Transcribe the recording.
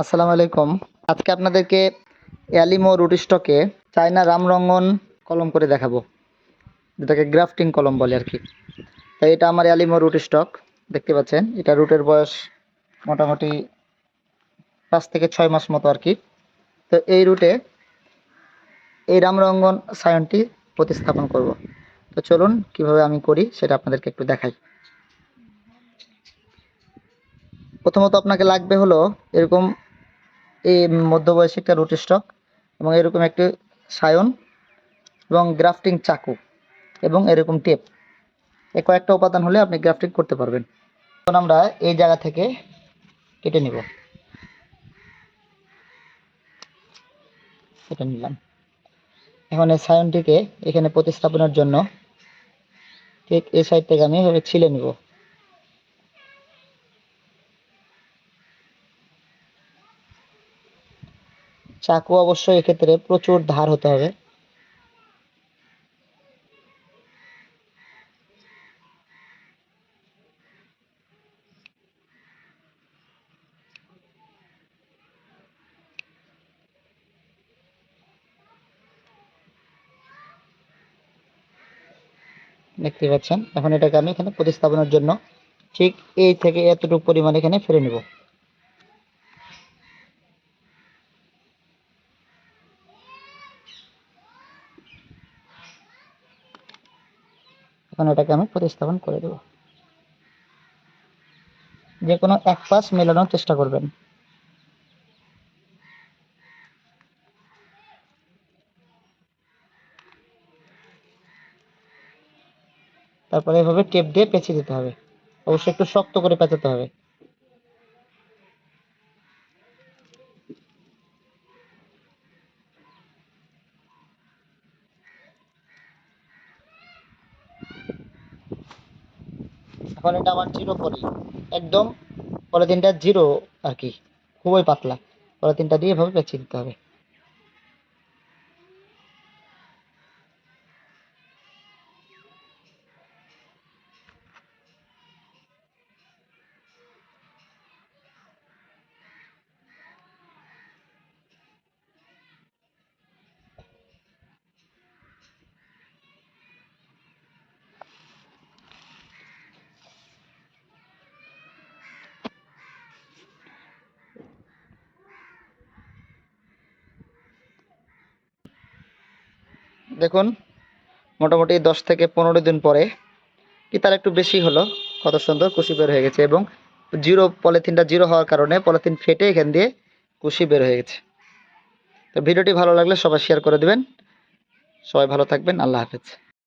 আসসালামু আলাইকুম। আজকে আপনাদেরকে অ্যালিমো রুট স্টকে চায়না রামরঙ্গন কলম করে দেখাবো। যেটাকে গ্রাফটিং কলম বলে আর কি তাই এটা আমার অ্যালিমো রুট স্টক, দেখতে পাচ্ছেন? এটা রুটের বয়স মোটামুটি পাঁচ থেকে ছয় মাস মতো আর কি তো এই রুটে এই রামরঙ্গন সায়নটি প্রতিস্থাপন করব। তো চলুন, কীভাবে আমি করি সেটা আপনাদেরকে একটু দেখাই। প্রথমত আপনাকে লাগবে হলো এরকম এই মধ্যবয়সী একটা রুট স্টক এবং এরকম একটি সায়ন এবং গ্রাফটিং চাকু এবং এরকম টেপ। এ কয়েকটা উপাদান হলে আপনি গ্রাফটিং করতে পারবেন। এখন আমরা এই জায়গা থেকে কেটে নিব। কেটে নিলাম। এখন এই সায়নটিকে এখানে প্রতিস্থাপনের জন্য ঠিক এই সাইড থেকে আমি এভাবে ছিলে নিব। চাকু অবশ্যই এক্ষেত্রে প্রচুর ধার হতে হবে। দেখতে পাচ্ছেন, এখন এটাকে আমি এখানে প্রতিস্থাপনের জন্য ঠিক এই থেকে এতটুকু পরিমাণ এখানে ফেলে নেব। এখন এটাকে আমি প্রতিস্থাপন করে দেব। যে কোনো এক পাশ মেলানোর চেষ্টা করবেন। তারপরে এভাবে টেপ দিয়ে পেঁচিয়ে দিতে হবে। অবশ্যই একটু শক্ত করে পেঁচাতে হবে। এখন আমার জিরো পলি একদম পলিথিনটা জিরো আর কি। খুবই পাতলা। পলিথিনটা দিয়ে এভাবে পেঁচিয়ে দিতে হবে। দেখুন, মোটামুটি দশ থেকে পনেরো দিন পরে কি তার একটু বেশি হলো, কত সুন্দর কুশি বের হয়ে গেছে এবং জিরো পলিথিনটা জিরো হওয়ার কারণে পলিথিন ফেটে এখান দিয়ে কুশি বের হয়ে গেছে। তো ভিডিওটি ভালো লাগলে সবাই শেয়ার করে দেবেন। সবাই ভালো থাকবেন, আল্লাহ হাফেজ।